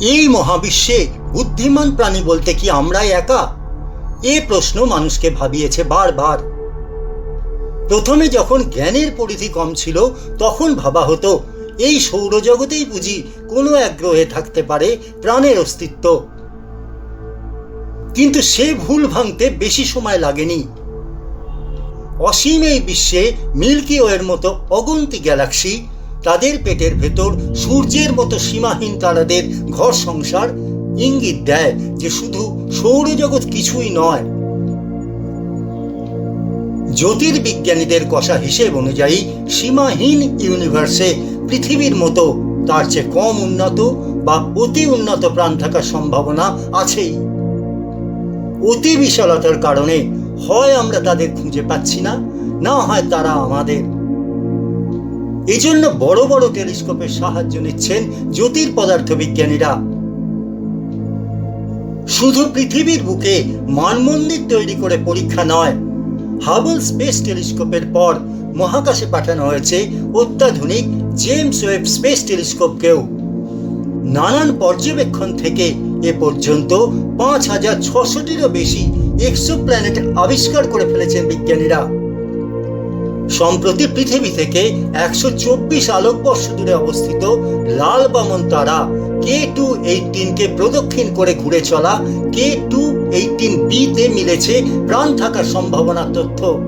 এই মহাবিশ্বে বুদ্ধিমান প্রাণী বলতে কি আমরাই একা? এ প্রশ্ন মানুষকে ভাবিয়েছে বারবার। প্রথমে যখন জ্ঞানের পরিধি কম ছিল, তখন ভাবা হতো, এই সৌরজগতেই বুঝি কোনো এক গ্রহে থাকতে পারে প্রাণের অস্তিত্ব। কিন্তু সে ভুল ভাঙতে বেশি সময় লাগেনি। অসীম এই বিশ্বে মিল্কি ওয়ের মতো অগন্তি গ্যালাক্সি তাদের পেটের ভেতর সূর্যের মতো সীমাহীন তারাদের ঘর সংসার ইঙ্গিত দেয় যে শুধু সৌরজগৎ কিছুই নয়। জ্যোতির্বিজ্ঞানীদের কষা হিসেব অনুযায়ী সীমাহীন ইউনিভার্সে পৃথিবীর মতো তার চেয়ে কম উন্নত বা অতি উন্নত প্রাণ থাকার সম্ভাবনা আছেই। অতি বিশালতার কারণে হয় আমরা তাদের খুঁজে পাচ্ছি না না হয় তারা আমাদের। এজন্য বড় বড় টেলিস্কোপের সাহায্য নিচ্ছেন জ্যোতির পদার্থ বিজ্ঞানীরা শুধু পৃথিবীর বুকে মানমন্দির তৈরি করে পরীক্ষা নয় হাবল স্পেস টেলিস্কোপের পর মহাকাশে পাঠানো হয়েছে অত্যাধুনিক জেমস ওয়েব স্পেস টেলিস্কোপকেও নানান পর্যবেক্ষণ থেকে এ পর্যন্ত পাঁচ হাজার ছশোটিরও বেশি এক্সো প্ল্যানেট আবিষ্কার করে ফেলেছেন বিজ্ঞানীরা। সম্প্রতি পৃথিবী থেকে একশো চব্বিশ আলোকবর্ষ দূরে অবস্থিত লাল বামন তারা কে টু এইটিনকে প্রদক্ষিণ করে ঘুরে চলা কে টু এইটিন বিতে মিলেছে প্রাণ থাকার সম্ভাবনার তথ্য।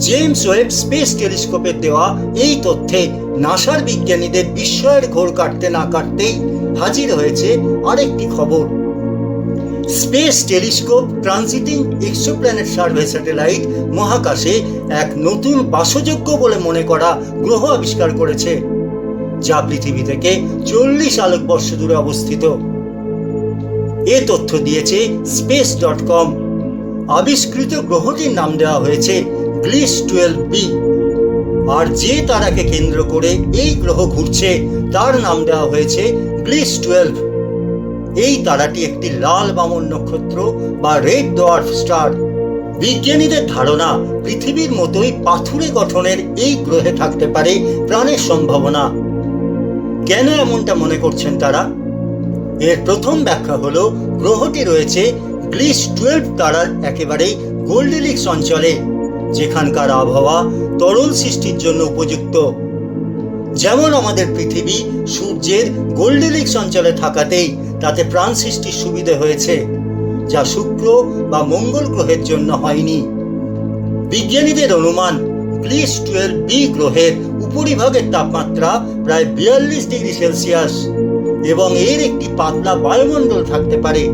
জেমস ওয়েব স্পেস টেলিস্কোপের দেওয়া এই তথ্যে নাসার বিজ্ঞানীদের বিস্ময়ের ঘোর কাটতে না কাটতেই হাজির হয়েছে আরেকটি খবর। Space telescope transiting exoplanet survey satellite মহাকাশে এক নতুন বাসযোগ্য বলে মনে করা গ্রহ আবিষ্কার করেছে, যা পৃথিবী থেকে চল্লিশ আলোকবর্ষ দূরে অবস্থিত। এ তথ্য দিয়েছে স্পেস ডট কম। আবিষ্কৃত গ্রহটির নাম দেওয়া হয়েছে গ্লিস টুয়েলভ বি। আর যে তারাকে কেন্দ্র করে এই গ্রহ ঘুরছে, তার নাম দেওয়া হয়েছে গ্লিস টুয়েলভ। এই তারাটি একটি লাল বামন নক্ষত্র বা রেড ডোয়ার্ফ স্টার। বিজ্ঞানীদের ধারণা, পৃথিবীর মতোই পাথুরে গঠনের এই গ্রহে থাকতে পারে প্রাণের সম্ভাবনা। কেন এমনটা মনে করছেন তারা? এর প্রথম ব্যাখ্যা হল, গ্রহটি রয়েছে গ্লিস টুয়েলভ তারার একেবারে গোল্ডেলিক্স অঞ্চলে, যেখানকার আবহাওয়া তরল সৃষ্টির জন্য উপযুক্ত। যেমন আমাদের পৃথিবী সূর্যের গোল্ডেলিক্স অঞ্চলে থাকাতেই তাতে প্রাণ সৃষ্টির সুবিধে হয়েছে, যা শুক্র বা মঙ্গল গ্রহের জন্য হয়নি। বিজ্ঞানীদের অনুমান গ্লিস টুয়েলভ বি গ্রহের উপরিভাগের তাপমাত্রা প্রায় বিয়াল্লিশ ডিগ্রি সেলসিয়াস, এবং এর একটি পাতলা বায়ুমণ্ডল থাকতে পারে।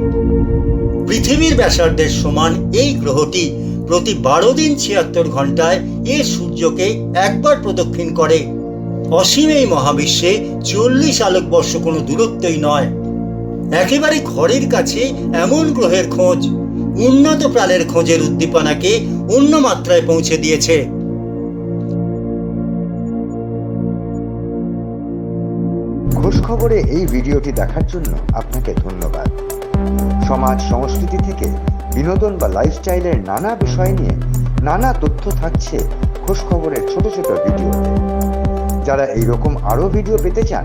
পৃথিবীর ব্যাসার্ধের সমান এই গ্রহটি প্রতি বারো দিন ছিয়াত্তর ঘন্টায় এর সূর্যকে একবার প্রদক্ষিণ করে। অসীম এই মহাবিশ্বে চল্লিশ আলোকবর্ষ কোনো দূরত্বই নয়। একেবারে ঘরের কাছে এমন গ্রহের খোঁজ, উন্নত প্রাণের খোঁজের উদ্দীপনাকে অন্য মাত্রায় পৌঁছে দিয়েছে। খবরে এই ভিডিওটি দেখার জন্য আপনাকে ধন্যবাদ। সমাজ সংস্কৃতি থেকে বিনোদন বা লাইফস্টাইলের নানা বিষয় নিয়ে নানা তথ্য থাকছে খোঁজ খবরের ছোট ছোট ভিডিওতে। যারা এই রকম আরও ভিডিও পেতে চান